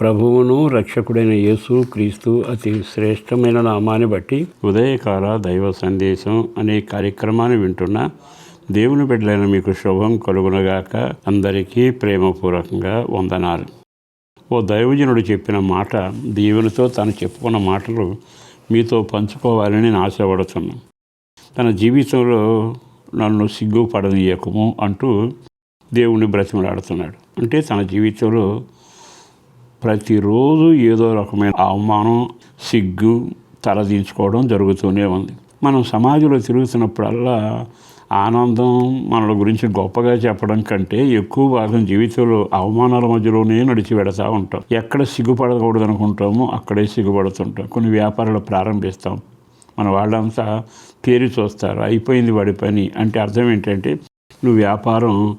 ప్రభువును రక్షకుడైన యేసు క్రీస్తు అతి శ్రేష్టమైన నామాన్ని బట్టి ఉదయకాల దైవ సందేశం అనే కార్యక్రమాన్ని వింటున్న దేవుని బిడ్డలైన మీకు శుభం కలుగునగాక అందరికీ ప్రేమపూర్వకంగా వందనాలు. ఓ దైవజనుడు చెప్పిన మాట దేవునితో తను చెప్పుకున్న మాటలు మీతో పంచుకోవాలని నేను ఆశపడుతున్నాను తన జీవితంలో నన్ను సిగ్గుపడనీయకము అంటూ దేవుణ్ణి బ్రతిమలాడుతున్నాడు. అంటే తన జీవితంలో ప్రతిరోజు ఏదో రకమైన అవమానం సిగ్గు తలదించుకోవడం జరుగుతూనే ఉంది. మనం సమాజంలో తిరుగుతున్నప్పుడల్లా ఆనందం మన గురించి గొప్పగా చెప్పడం కంటే ఎక్కువ భాగం జీవితంలో అవమానాల మధ్యలోనే నడిచి పెడతా ఉంటాం. ఎక్కడ సిగ్గుపడకూడదు అనుకుంటామో అక్కడే సిగ్గుపడుతుంటాం. కొన్ని వ్యాపారాలు ప్రారంభిస్తాం. మన వాళ్ళంతా పేరు చూస్తారు. అయిపోయింది వాడి పని అంటే అర్థం ఏంటంటే నువ్వు వ్యాపారం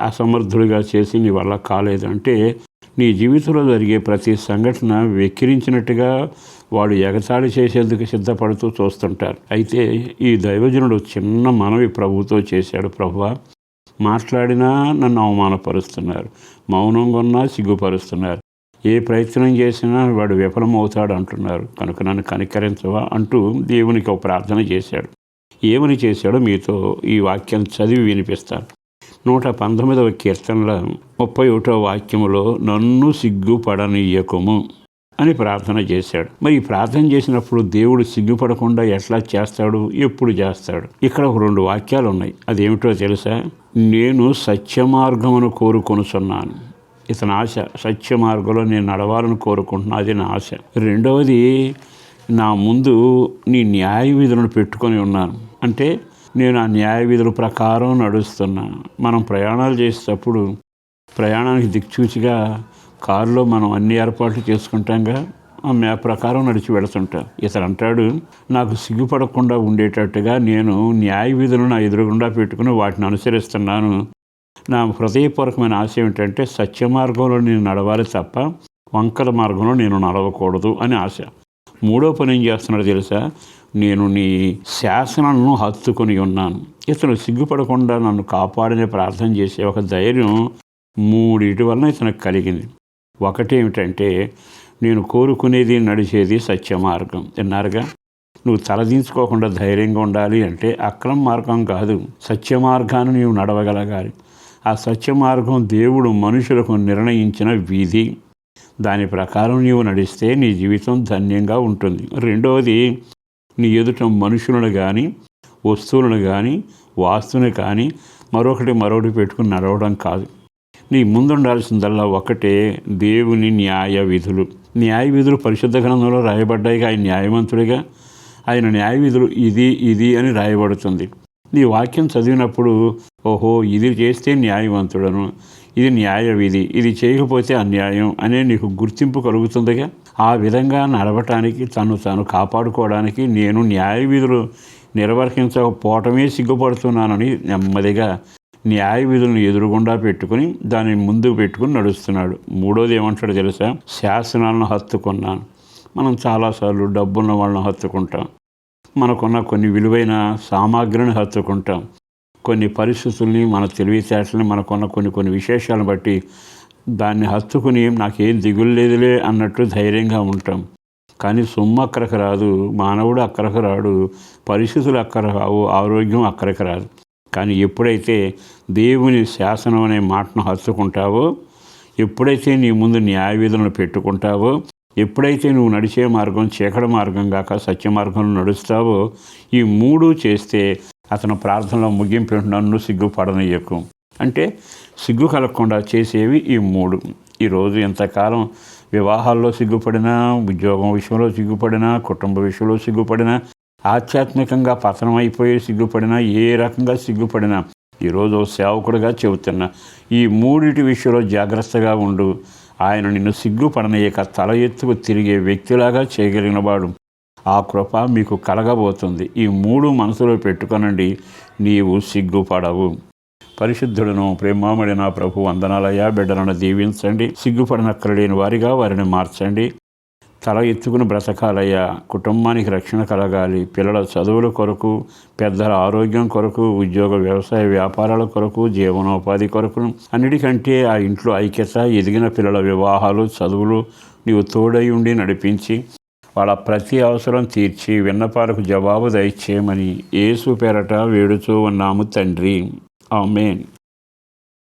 అసమర్థుడిగా చేసి నీ వల్ల కాలేదు అంటే నీ జీవితంలో జరిగే ప్రతి సంఘటన వెక్కిరించినట్టుగా వాడు ఎగతాళి చేసేందుకు సిద్ధపడుతూ చూస్తుంటారు. అయితే ఈ దైవజనుడు చిన్న మనవి ప్రభుతో చేశాడు. ప్రభువ మాట్లాడినా నన్ను అవమానపరుస్తున్నారు. మౌనంగా ఉన్నా సిగ్గుపరుస్తున్నారు. ఏ ప్రయత్నం చేసినా వాడు విఫలమవుతాడు అంటున్నారు. కనుక నన్ను కనికరించవా అంటూ దేవునికి ఒక ప్రార్థన చేశాడు. ఏమని చేశాడో మీతో ఈ వాక్యం చదివి వినిపిస్తాను. నూట పంతొమ్మిదవ కీర్తనల ముప్పై ఒకటో వాక్యములో నన్ను సిగ్గుపడనీయకము అని ప్రార్థన చేశాడు. మరి ప్రార్థన చేసినప్పుడు దేవుడు సిగ్గుపడకుండా ఎట్లా చేస్తాడు? ఎప్పుడు చేస్తాడు? ఇక్కడ ఒక రెండు వాక్యాలు ఉన్నాయి అదేమిటో తెలుసా? నేను సత్య మార్గమును కోరుకొనుచున్నాను. ఇతని ఆశ సత్య మార్గంలో నేను నడవాలని కోరుకుంటున్నా. అది నా ఆశ. రెండవది నా ముందు నీ న్యాయ విధులను పెట్టుకొని ఉన్నాను. అంటే నేను ఆ న్యాయ విధుల ప్రకారం నడుస్తున్నా. మనం ప్రయాణాలు చేసేటప్పుడు ప్రయాణానికి దిక్చూచిగా కారులో మనం అన్ని ఏర్పాట్లు చేసుకుంటాంగా ఆ మ్యాప్ ప్రకారం నడిచి వెళుతుంటా. ఇతను అంటాడు నాకు సిగ్గుపడకుండా ఉండేటట్టుగా నేను న్యాయ విధులు నా ఎదురుగుండా పెట్టుకుని వాటిని అనుసరిస్తున్నాను. నా హృదయపూర్వకమైన ఆశ ఏమిటంటే సత్య మార్గంలో నేను నడవాలి తప్ప వంకల మార్గంలో నేను నడవకూడదు అని ఆశ. మూడో పని ఏం చేస్తున్నాడు తెలుసా? నేను నీ శాసనాలను హత్తుకొని ఉన్నాను. ఇతను సిగ్గుపడకుండా నన్ను కాపాడని ప్రార్థన చేసే ఒక ధైర్యం మూడిటి వలన ఇతనికి కలిగింది. ఒకటేమిటంటే నేను కోరుకునేది నడిచేది సత్య మార్గం విన్నారుగా? నువ్వు తలదించుకోకుండా ధైర్యంగా ఉండాలి అంటే అక్రమ మార్గం కాదు. సత్య మార్గాన్ని నీవు నడవగలగాలి. ఆ సత్య మార్గం దేవుడు మనుషులకు నిర్ణయించిన వీధి. దాని ప్రకారం నీవు నడిస్తే నీ జీవితం ధన్యంగా ఉంటుంది. రెండవది నీ ఎదుట మనుషులను కానీ వస్తువులను కానీ వాస్తుని కానీ మరొకటి మరొకటి పెట్టుకుని నడవడం కాదు. నీ ముందుండాల్సిందల్లా ఒకటే దేవుని న్యాయ విధులు. న్యాయ విధులు పరిశుద్ధ గ్రంథంలో రాయబడ్డాయిగా ఆయన న్యాయవంతుడిగా ఆయన న్యాయ విధులు ఇది ఇది అని రాయబడుతుంది. నీ వాక్యం చదివినప్పుడు ఓహో ఇది చేస్తే న్యాయవంతుడను. ఇది న్యాయ విధి. ఇది చేయకపోతే అన్యాయం అనే నీకు గుర్తింపు కలుగుతుందిగా? ఆ విధంగా నడవటానికి తను తను కాపాడుకోవడానికి నేను న్యాయ విధులు నిర్వర్తించకపోవటమే సిగ్గుపడుతున్నానని నెమ్మదిగా న్యాయ విధులను ఎదురుగుండా పెట్టుకుని దాన్ని ముందు పెట్టుకుని నడుస్తున్నాడు. మూడోది ఏమంటాడు తెలుసా? శాసనాలను హత్తుకున్నాను. మనం చాలాసార్లు డబ్బున్న వాళ్ళని హత్తుకుంటాం. మనకున్న కొన్ని విలువైన సామాగ్రిని హత్తుకుంటాం. కొన్ని పరిస్థితుల్ని మన తెలివితేటల్ని మనకున్న కొన్ని కొన్ని విశేషాలను బట్టి దాన్ని హత్తుకుని నాకేం దిగులు లేదులే అన్నట్టు ధైర్యంగా ఉంటాం. కానీ సొమ్ము అక్కడికి రాదు మానవుడు అక్కడికి రాడు పరిస్థితులు అక్కడ రావు ఆరోగ్యం అక్కడికి రాదు. కానీ ఎప్పుడైతే దేవుని శాసనం అనే మాటను హత్తుకుంటావో ఎప్పుడైతే నీ ముందు న్యాయ విధులను పెట్టుకుంటావో ఎప్పుడైతే నువ్వు నడిచే మార్గం చీకటి మార్గం కాక సత్య మార్గంలో నడుస్తావో ఈ మూడు చేస్తే అతను ప్రార్థనలో ముగింపు నన్ను సిగ్గుపడనీయకు. అంటే సిగ్గు కలగకుండా చేసేవి ఈ మూడు. ఈరోజు ఎంతకాలం వివాహాల్లో సిగ్గుపడినా ఉద్యోగం విషయంలో సిగ్గుపడినా కుటుంబ విషయంలో సిగ్గుపడినా ఆధ్యాత్మికంగా పతనం అయిపోయి సిగ్గుపడినా ఏ రకంగా సిగ్గుపడినా ఈరోజు సేవకుడిగా చెబుతున్నా ఈ మూడిటి విషయంలో జాగ్రత్తగా ఉండు. ఆయన నిన్ను సిగ్గుపడనయ్యక తల ఎత్తుకు తిరిగే వ్యక్తిలాగా చేయగలిగిన వాడు ఆ కృప మీకు కలగబోతుంది. ఈ మూడు మనసులో పెట్టుకొనండి నీవు సిగ్గుపడవు. పరిశుద్ధుడను ప్రేమామడి నా ప్రభు వందనాలయ్యా బిడ్డలను దీవించండి సిగ్గుపడనక్కరలేని వారిగా వారిని మార్చండి. తల ఎత్తుకుని బ్రతకాలయ్యా కుటుంబానికి రక్షణ కలగాలి పిల్లల చదువుల కొరకు పెద్దల ఆరోగ్యం కొరకు ఉద్యోగ వ్యవసాయ వ్యాపారాల కొరకు జీవనోపాధి కొరకు అన్నిటికంటే ఆ ఇంట్లో ఐక్యత ఎదిగిన పిల్లల వివాహాలు చదువులు నీవు తోడై ఉండి నడిపించి వాళ్ళ ప్రతి అవసరం తీర్చి విన్నపాలకు జవాబు దయచేయమని ఏసు పేరట వేడుతూ ఉన్నాము తండ్రి. Oh, Amen